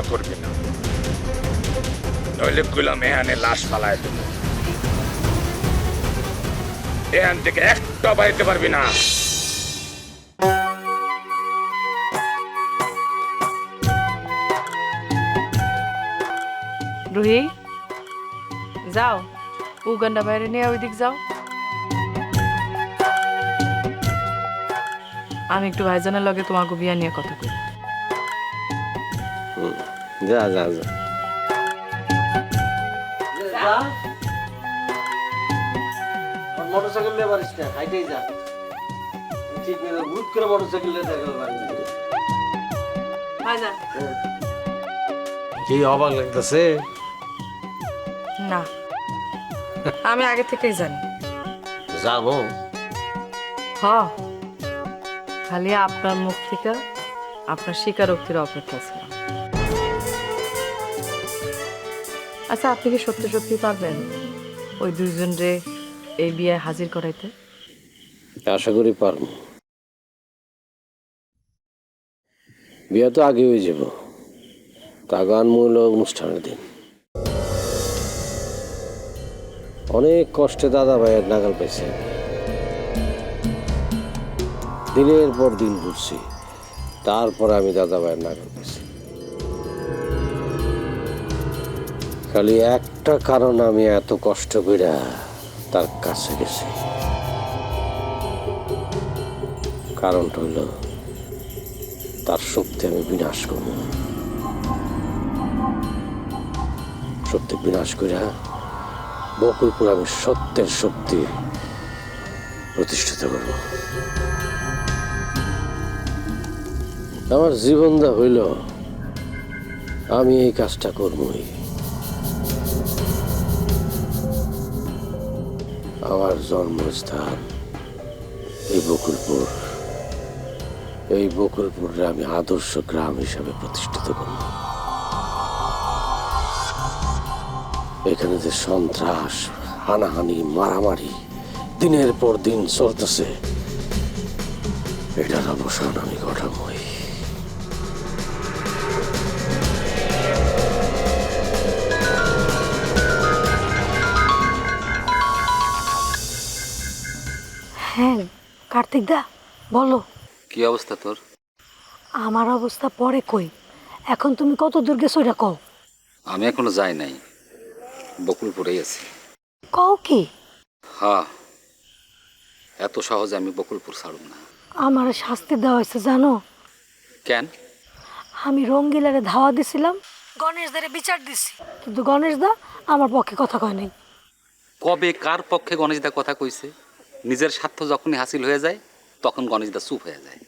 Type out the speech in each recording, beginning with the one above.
নড়াচড়া করবে না। নইলে কইলাম এখানে লাশ পালায় দেব। এখান থেকে একটা বাইতে পারবি না। রুহি, যাও। উগান্ডা বাইরে নিয়ে ওই দিক যাও। আমি একটু ভাইজানের লগে তোমাকে বিয়া নিয়ে কথা কই। যা যা যা। মোটরসাইকেল নিয়ে পারিস না হাইটেই যা। ঠিক নেই করে মোটরসাইকেল নিয়ে দেখা পারবি ভাইজান কি অবাক লাগতেছে? না। আমি আগে থেকেই জানি। জানো হ। খালি আপনার মুখ থেকে আপনার স্বীকারোক্তির অপেক্ষা ছিল। আচ্ছা আপনি কি সত্যি সত্যি পারবেন ওই দুইজন রে এই বিয়ে হাজির করাইতে? আশা করি পারব। বিয়ে তো আগে হয়ে যাব। তাগান মূল অনুষ্ঠানের দিন। অনেক কষ্টে দাদা ভাইয়ের নাগাল পাইছে। দিনের পর দিন ঘুরছি, তারপর আমি দাদা ভাইয়ের নাগাল পাইছি। খালি একটা কারণ আমি এত কষ্ট করে তার কাছে গেছি। কারণটা হইল তার শক্তি আমি বিনাশ করব। সত্যি বিনাশ করিয়া বকুলপুর আমি সত্যের শক্তি প্রতিষ্ঠিত করব। আমার জীবনটা হইল, আমি এই কাজটা করবই। আমার জন্মস্থান এই বকুলপুর। এই বকুলপুরে আমি আদর্শ গ্রাম হিসাবে প্রতিষ্ঠিত করব। এখানে যে সন্ত্রাস, হানাহানি, মারামারি দিনের পর দিন চলতেছে, এটার অবসান আমি ঘটাবই দা বলো। কি অবস্থা তোর? আমার অবস্থা পরে কই? এখন তুমি কত দূর গেছো এটা কও। আমি এখনও যাই নাই বকুলপুরেই আছি। কও কি? হ্যাঁ এত সহজে আমি বকুলপুর ছাড়ব না। আমার শাস্তি দেওয়া হয়েছে জানো? কেন? আমি রঙ্গিলারে ধাওয়া দিছিলাম গণেশ দারে বিচার দিছি। কিন্তু গণেশ দা আমার পক্ষে কথা কয় নাই। কবে কার পক্ষে গণেশ দা কথা কইছে? নিজের স্বার্থ যখনই হাসিল হয়ে যায় তখন গণেশদা চুপ হয়ে যায়।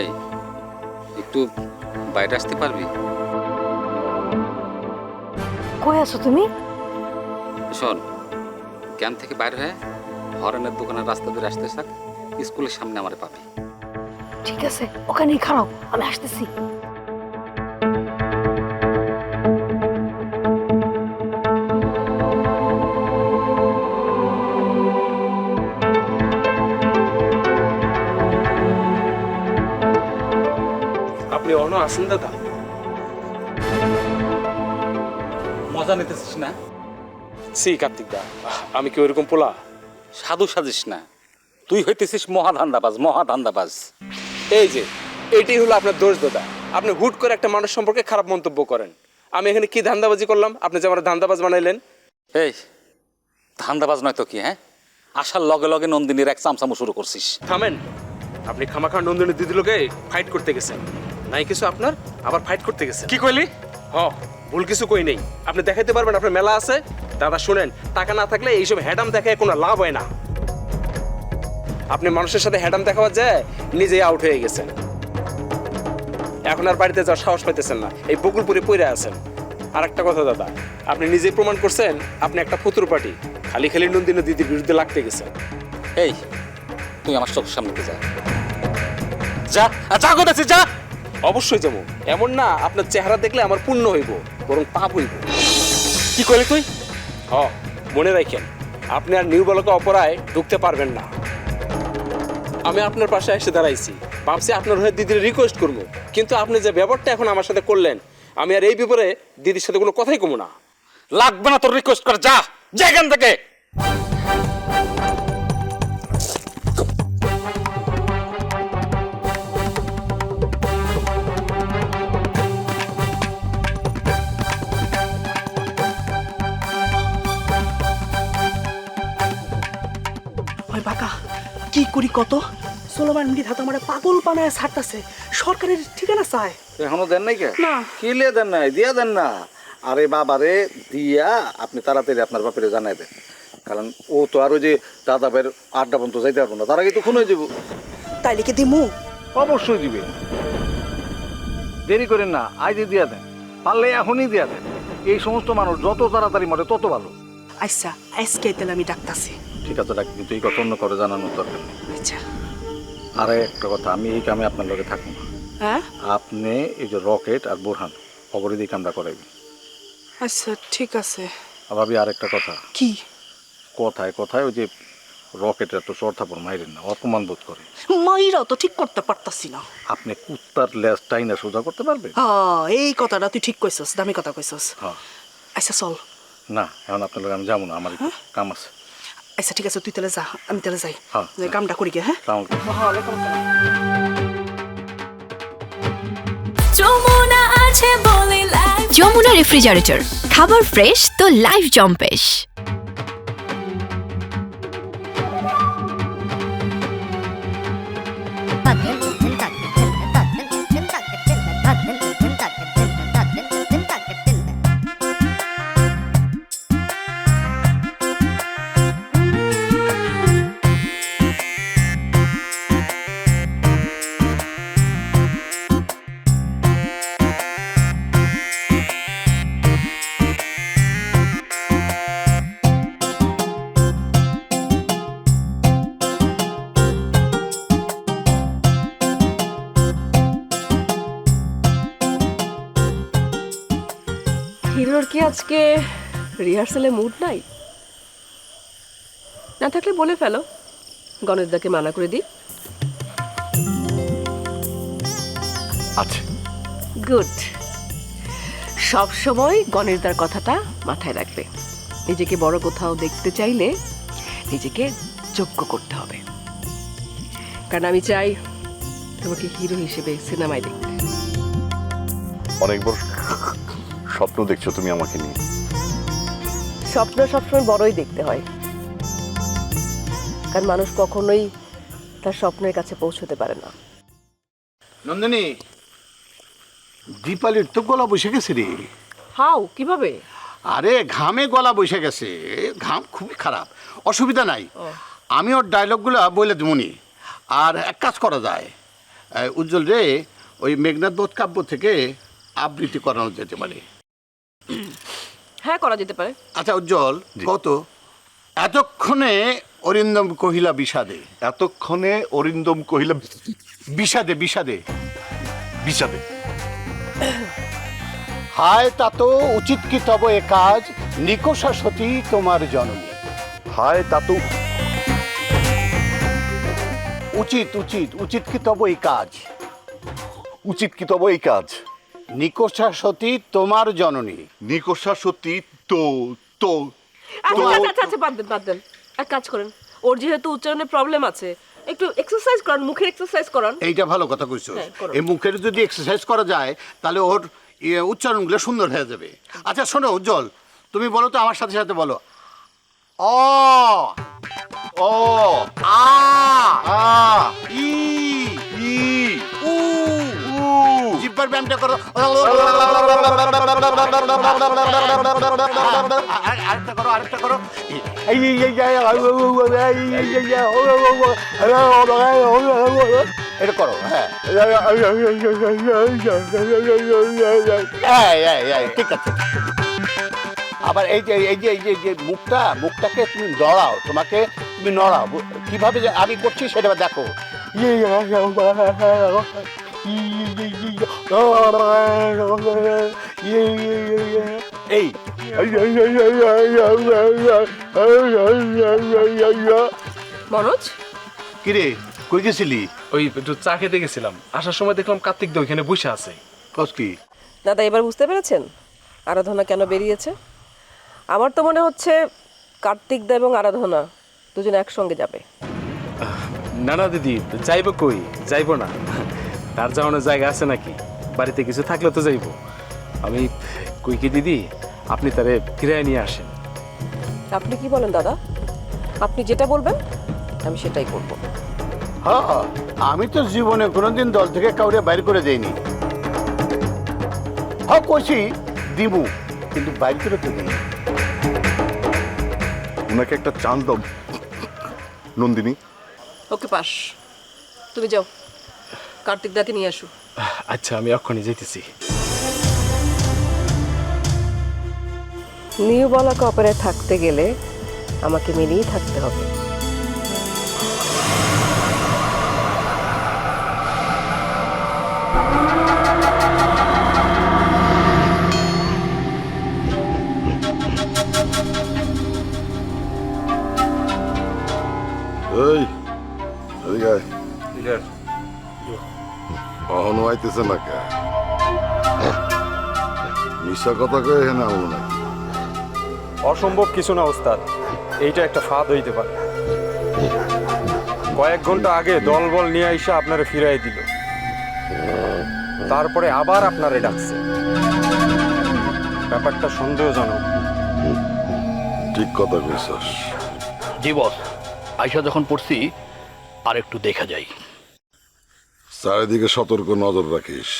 এই একটু বাইরে আসতে পারবি? কই আছো তুমি? শোন ক্যাম্প থেকে বাইরে হয়ে হরেনের দোকানের রাস্তা ধরে আসতে থাক স্কুলের সামনে আমার পাবি। ঠিক আছে ওখানেই খারাপ আমি আসতেছি। অন দাদা মজা নিতেছিস না? সি কার্তিক দা আমি কি ওইরকম পোলা? সাধু সাজিস না। তুই হইতেছিস মহাধান্দাবাজ মহাধান্দাবাজ এই যে এটাই হলো আপনার দোষ দাদা। আপনি হুট করে একটা মানুষ সম্পর্কে খারাপ মন্তব্য করেন। আমি এখানে কি ধান্দাবাজি করলাম? আপনি যে আমার ধান্দাবাজ বানাইলেন। এই ধান্দাবাজ নয় তো কি হ্যাঁ? আসার লগে লগে নন্দিনীর এক চামচামো শুরু করছিস। থামেন আপনি খামাখা নন্দিনী দিদি লোকে ফাইট করতে গেছেন। নাই কিছু আপনার আবার ফাইট করতে গেছে কি কইলি? হ ভুল কিছু কই নেই। আপনি দেখাইতে পারবেন আপনার মেলা আছে। দাদা শুনেন টাকা না থাকলে এইসব হ্যাডাম দেখায় কোনো লাভ হয় না। আপনি মানুষের সাথে হ্যাডাম দেখাবার যায় নিজেই আউট হয়ে গেছেন। এখন আর বাড়িতে যাওয়ার সাহস পাইতেছেন না। এই বকুলপুরে পড়ে আছেন। আর একটা কথা দাদা আপনি নিজেই প্রমাণ করছেন আপনি একটা ফুতুর পার্টি। খালি খালি নন্দিনী দিদির বিরুদ্ধে লাগতে গেছেন এই তুই আমার চোখের সামনে যা। যা যা করতেছিস যা! অবশ্যই যাব। এমন না আপনার চেহারা দেখলে আমার পুণ্য হইব বরং পাপ হইব। কি কইলি তুই? হ মনে রাখেন আপনি আর নিউ বলকে অপরায় ঢুকতে পারবেন না। আমি আপনার পাশে এসে দাঁড়াইছি। ভাবছি আপনার হয়ে দিদির রিকোয়েস্ট করব। কিন্তু আপনি যে ব্যাপারটা এখন আমার সাথে করলেন আমি আর এই ব্যাপারে দিদির সাথে কোনো কথাই কমু না। লাগবে না তোর রিকোয়েস্ট করে যা যা এখান থেকে। করি কত? সোলোমান মৃধা তো আমার পাগল বানায় ছাড়তাছে। সরকারের ঠিকানা চায় এখনও দেন নাই কে? না। কি লিয়ে দেন নাই? দিয়া দেন না। আরে বাবারে দিয়া আপনি তাড়াতাড়ি আপনার বাপেরে জানাই দেন। কারণ ও তো আরও যে দাদা ভাইয়ের আড্ডা পর্যন্ত যাইতে পারব না। তার আগে তো খুন হয়ে যাব। তাইলে কি দিমু? অবশ্যই দিবে। দেরি করেন না আজই দিয়া দেন। পারলে এখনই দিয়া দেন। এই সমস্ত মানুষ যত তাড়াতাড়ি মরে তত ভালো। আচ্ছা আজকে তাহলে আমি ডাকতাছি। ঠিক আছে ডাক কিন্তু এই কথা অন্য করে জানানোর দরকার নেই। আচ্ছা। আর একটা কথা আমি এই কামে আপনার লগে থাকব না। হ্যাঁ? আপনি এই যে রকেট আর বোরহান অপরাধী কামটা করাইবেন আচ্ছা ঠিক আছে। ভাবি আরেকটা কথা। কি? কথায় কথায় ওই যে রকেটের তো চর্থাপর মাইরেন না অপমান বোধ করে। মাইরাও তো ঠিক করতে পারতাছি না। আপনি কুত্তার লেজ টাইনা সোজা করতে পারবেন? হ্যাঁ এই কথাটা তুই ঠিক কইছস দামি কথা কইছস। হ্যাঁ। আচ্ছা চল। না এখন আপনার লগে আমি যাব না আমার একটু কাম আছে। আচ্ছা ঠিক আছে তুই তাহলে যা আমি তাহলে যাই। হ্যাঁ। কামটা করি গে হ্যাঁ? সালাম যমুনা আছে বলে লাইফ যমুনা রেফ্রিজারেটর খাবার ফ্রেশ তো লাইফ জম্পেশ। কি আজকে রিহার্সালে মুড নাই? না থাকলে বলে ফেলো। গণেশদাকে মানা করে দিই। আছে। গুড। সব সময় গণেশদার কথাটা মাথায় রাখবে। নিজেকে বড় কোথাও দেখতে চাইলে নিজেকে যোগ্য করতে হবে। কারণ আমি চাই তোমাকে হিরো হিসেবে সিনেমায় দেখতে। অনেক বড় স্বপ্ন দেখছ তুমি আমাকে নিয়ে? স্বপ্ন সবসময় বড়ই দেখতে হয়। কারণ মানুষ কখনোই তার স্বপ্নের কাছে পৌঁছতে পারে না। নন্দিনী দীপালির তো গলা বসে গেছে রে। হাও কীভাবে? আরে ঘামে গলা বসে গেছে। ঘাম খুবই খারাপ অসুবিধা নাই। আমি ওর ডায়লগগুলো বলে দেবনি আর এক কাজ করা যায়। উজ্জ্বল রে ওই মেঘনাথ বোধ কাব্য থেকে আবৃত্তি করানো যেতে পারে। হ্যাঁ করা যেতে পারে। আচ্ছা উজ্জ্বল কত? এতক্ষণে অরিন্দম কহিলা বিষাদে এতক্ষণে অরিন্দম কহিলা বিষাদে বিষাদে বিষাদে। হায় তা তো উচিত কি তব এ কাজ? নিকষা সতী তোমার জননী। হায় তা তো উচিত উচিত উচিত কি তব এই কাজ? উচিত কি তব এই কাজ? নিকষা সতী তোমার জননী। নিকষা সত্যি তো তো আচ্ছা আচ্ছা আচ্ছা আচ্ছা বাদ দেন বাদ দেন। এক কাজ করেন ওর যেহেতু উচ্চারণের প্রবলেম আছে একটু এক্সারসাইজ করান মুখের এক্সারসাইজ করান। এইটা ভালো কথা কইছো হ্যাঁ, করো। এই মুখের যদি এক্সারসাইজ করা যায় তাহলে ওর ইয়ে, উচ্চারণগুলো সুন্দর হয়ে যাবে। আচ্ছা শোনো উজ্জ্বল তুমি বলো তো আমার সাথে সাথে বলো। অ ও আ আ ই ব্যায়ামটা করো হ্যাঁ আবার এই যে এই যে এই যে যে মুখটা মুখটাকে তুমি নড়াও তোমাকে তুমি নড়াও কীভাবে আমি করছি সেটা দেখো এই মনোজ? কিরে কই গেছিলি? ওই একটু চা খেতে গেছিলাম। আসার সময় দেখলাম কার্তিক দা ওইখানে বসে আছে। কস কি? দাদা এবার বুঝতে পেরেছেন? আরাধনা কেন বেরিয়েছে আমার তো মনে হচ্ছে কার্তিক দা এবং আরাধনা দুজন একসঙ্গে যাবে। না না দিদি যাইবো কই? যাইবো না। তার যাওয়ানোর জায়গা আছে নাকি? বাড়িতে কিছু থাকলে তো যাইবো। আমি কই কি দিদি আপনি তারে ফিরায় নিয়ে আসেন। আপনি কি বলেন দাদা? আপনি যেটা বলবেন আমি সেটাই করব। হ্যাঁ আমি তো জীবনে কোনোদিন দল থেকে কাউরে বাইর করে দেইনি। হ্যাঁ কইছি দিবু কিন্তু বাইর করে তো দিই ওনাকে একটা চান্স দাও। নন্দিনী। Okay pass. তুমি যাও। কার্তিক দাকে নিয়ে আসো। আচ্ছা আমি এক্ষুনি যেতেছি নিউ বলাকা অপেরায় থাকতে গেলে আমাকে মেনেই থাকতে হবে। কথা কয়ে এখানে আনলো নাকি অসম্ভব কিছু না ওস্তাদ এইটা একটা ফাঁদ হইতে পারে। কয়েক ঘণ্টা আগে দলবল নিয়ে আইসা আপনারে ফিরাই দিল। তারপরে আবার আপনারে ডাকছে। ব্যাপারটা সন্দেহজনক। ঠিক কথা কইছস। জি বস আইসা যখন পড়ছি আর একটু দেখা যাই। চারিদিকে সতর্ক নজর রাখিস।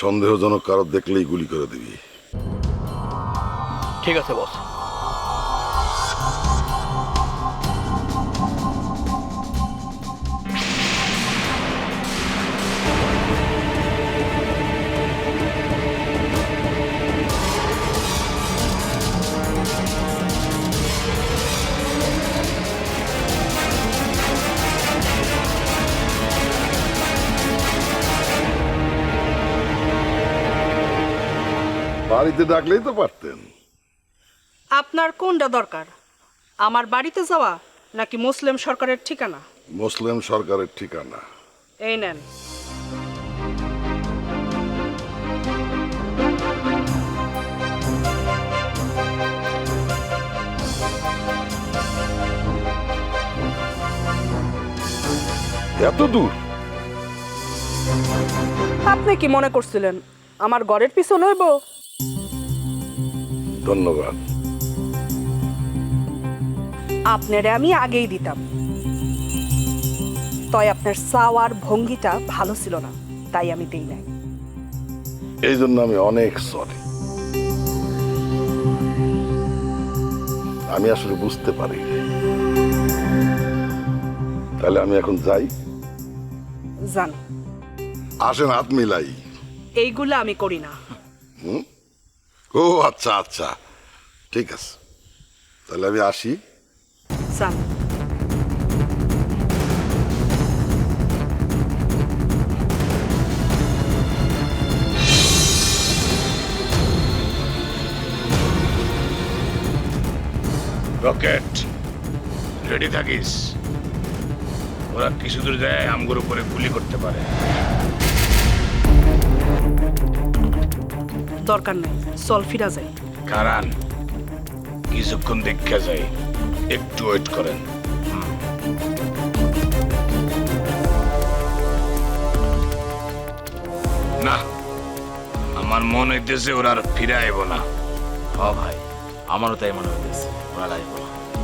সন্দেহজনক কারও দেখলেই গুলি করে দিবি। ঠিক আছে বস। বাড়িতে ডাকলেই তো পারতেন। আপনার কোনটা দরকার? আমার বাড়িতে যাওয়া নাকি মুসলিম সরকারের ঠিকানা? মুসলিম সরকারের ঠিকানা। এই নেন। এত দূর? আপনি কি মনে করছিলেন আমার ঘরের পিছনে হইব? ধন্যবাদ। আপনারে আমি আগেই দিতাম। তাই আপনার চাওয়ার ভঙ্গিটা ভালো ছিল না তাই আমি দেই নাই। এই জন্য আমি অনেক সরি আমি আসলে বুঝতে পারি। তাহলে আমি এখন যাই? জান। আসেন হাত মিলাই। এইগুলো আমি করি না। হুম? ও আচ্ছা আচ্ছা। ঠিক আছে। তাহলে আমি আসি। রকেট। রেডি থাকিস। ওরা কিছু দূর যায় আমগুর উপরে গুলি করতে পারে। দরকার নেই। চল ফিরা যাই। কারণ কিছুক্ষণ দেখা যায় একটু ওয়েট করেন। না আমার মনে হইতেছে ওরা আর ফিরে আইব না। হ ভাই আমারও তাই মনে হইতেছে ওরা লাইব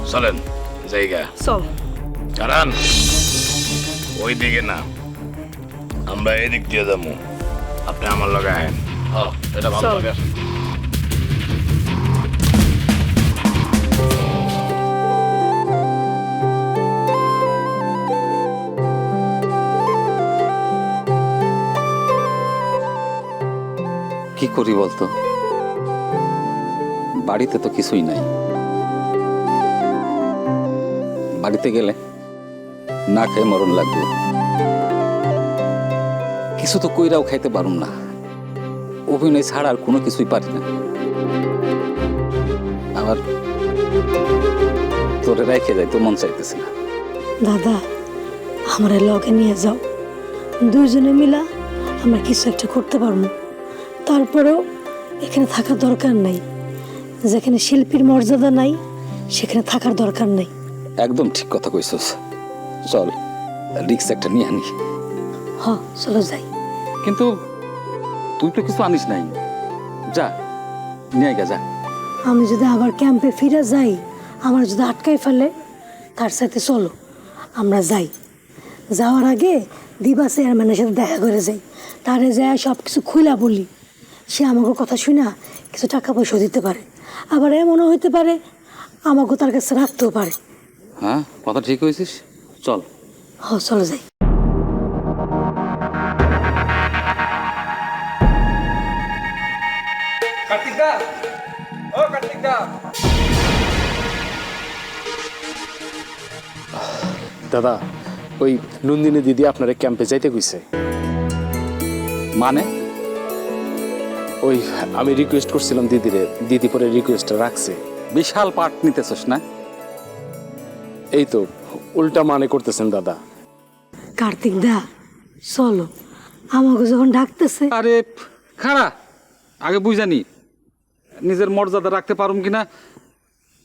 চলেন জায়গা। চল। কারণ ওই দিকে না আমরা এদিক দিয়ে যাব। আপনি আমার লগে আয়েন এটা ভালো চল। লাগে কি করি বলতো? বাড়িতে তো কিছুই নাই। বাড়িতে গেলে না খেয়ে মরণ লাগবে। কিছু তো কইরাও খাইতে পারুম না। অভিনয় ছাড়া আর কোনো কিছুই পারি না। আবার তোরে রেখে যাই তো মন চাইতেছে না। দাদা আমার লগে নিয়ে যাও। দুইজনে মিলা আমরা কিছু একটা করতে পারব। তারপরেও এখানে থাকার দরকার নাই। যেখানে শিল্পীর মর্যাদা নাই সেখানে থাকার দরকার নেই। একদম ঠিক কথা কইছস। চল রিক্স একটা নিয়ে আনি। হ চলো যাই। কিন্তু তুই তো কিছু আনিস নাই। যা নিয়ে গে যা। আমি যদি আবার ক্যাম্পে ফিরে যাই আমার যদি আটকাই ফেলে তার সাথে চলো আমরা যাই। যাওয়ার আগে দিবা চেয়ারম্যানের সাথে দেখা করে যাই। তারে যায় সব কিছু খুলা বলি। সে আমাকে কথা শুনা কিছু টাকা পয়সা দিতে পারে। আবার এমনও হইতে পারে আমাকে তার কাছে রাখতেও পারে। হ্যাঁ কথা ঠিক হয়েছিস চল। হ চলো যাই। দাদা ওই নন্দিনী দিদি আপনারা ক্যাম্পে যাইতে কইছে। মানে? ওই আমি রিকোয়েস্ট করছিলাম দিদিরে দিদি পরে রিকোয়েস্টটা রাখছে। বিশাল পাঠ নিতেছস না? এই তো উল্টা মানে করতেছেন দাদা। কার্তিক দা চলো আমাকে যখন ডাকতেছে আরে খারা আগে বুঝানি নিজের মর্যাদা রাখতে পারুম কিনা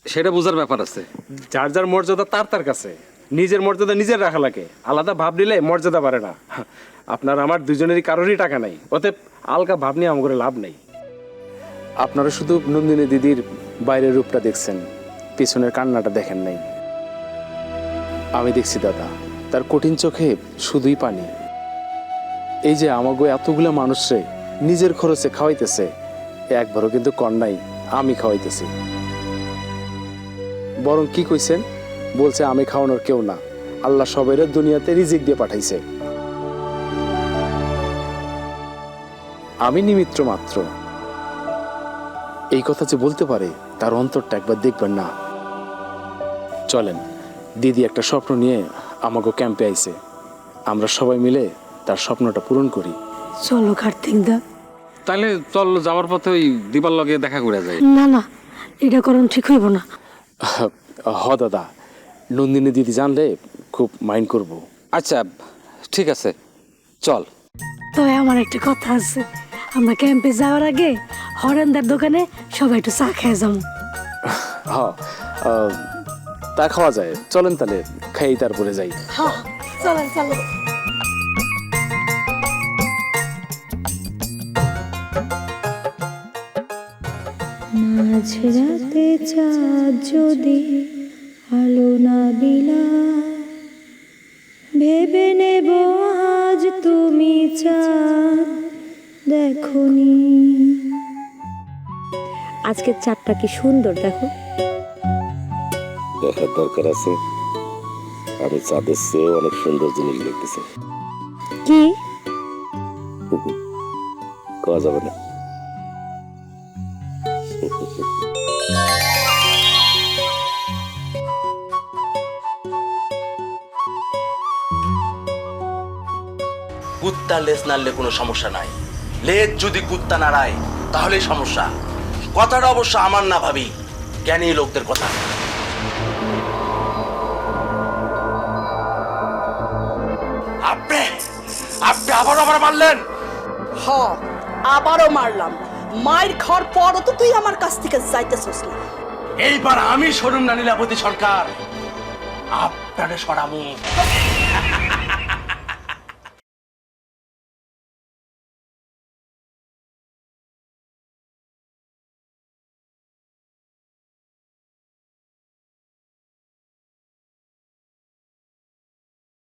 সেটা বোঝার ব্যাপার আছে। যার যার মর্যাদা তার তার কাছে। নিজের মর্যাদা নিজের রাখা লাগে। আলাদা ভাব নিলে মর্যাদা বাড়ে না। আপনার আমার দুজনেরই কারোরই টাকা নাই। ওতে আলগা ভাব নিয়ে আমার লাভ নেই। আপনারা শুধু নন্দিনী দিদির বাইরের রূপটা দেখছেন। পিছনের কান্নাটা দেখেন নাই। আমি দেখছি দাদা, তার কঠিন চোখে শুধুই পানি। এই যে আমাগো এতগুলা মানুষরে নিজের খরচে খাওয়াইতেছে, একবারও কিন্তু কন্যাই আমি খাওয়াইতেছি। বরং কি কইছেন? বলছে আমি খাওয়ানোর কেউ না। আল্লাহ সবের দুনিয়াতে রিজিক দিয়ে পাঠাইছে। আমি নিমিত্র মাত্র। এই কথা যে বলতে পারে তার অন্তরটা একবার দেখবেন না। চলেন দিদি একটা স্বপ্ন নিয়ে আমাকে ক্যাম্পে আইছে। আমরা সবাই মিলে তার স্বপ্নটা পূরণ করি। চলো কার্তিক দা। তাহলে চল যাওয়ার পথে ওই দিবার লগে দেখা করে যায় না না এটা করণ ঠিক হইব না। হ দাদা নন্দিনী দিদি জানলে খুব মাইন্ড করব। আচ্ছা ঠিক আছে চল। তবে আমার একটা কথা আছে। আমরা ক্যাম্পে যাওয়ার আগে হরেন্দার দোকানে সবাই একটু চা খেয়ে যাব। হ আহ, তা খাওয়া যায়। চলেন তাহলে খাই তারপরে যাই। হ্যাঁ চলেন চলো মাঝরাতে চাঁদ যদি আলো না দিলা। ভেবে নেব আজ তুমি চাঁদ দেখনি। আজকে চাঁদটা কি সুন্দর দেখো। দেখার দরকার আছে। আমি চাঁদের চেয়েও অনেক সুন্দর জিনিস দেখতেছি। কি? কওয়া যাবে না। কুত্তার লেজ নাড়লে কোনো সমস্যা নাই। লেজ যদি কুত্তা নাড়ায় তাহলে সমস্যা। কথাটা অবশ্য আমার না ভাবি জ্ঞানী লোকদের কথা। আপনি আপনি আবার আবার মারলেন? হ আবারও মারলাম। মায়ের খাওয়ার পরও তো তুই আমার কাছ থেকে যাইতেছিস না। এইবার আমি সরুম না লীলাপতি সরকার। আপনারে সরামু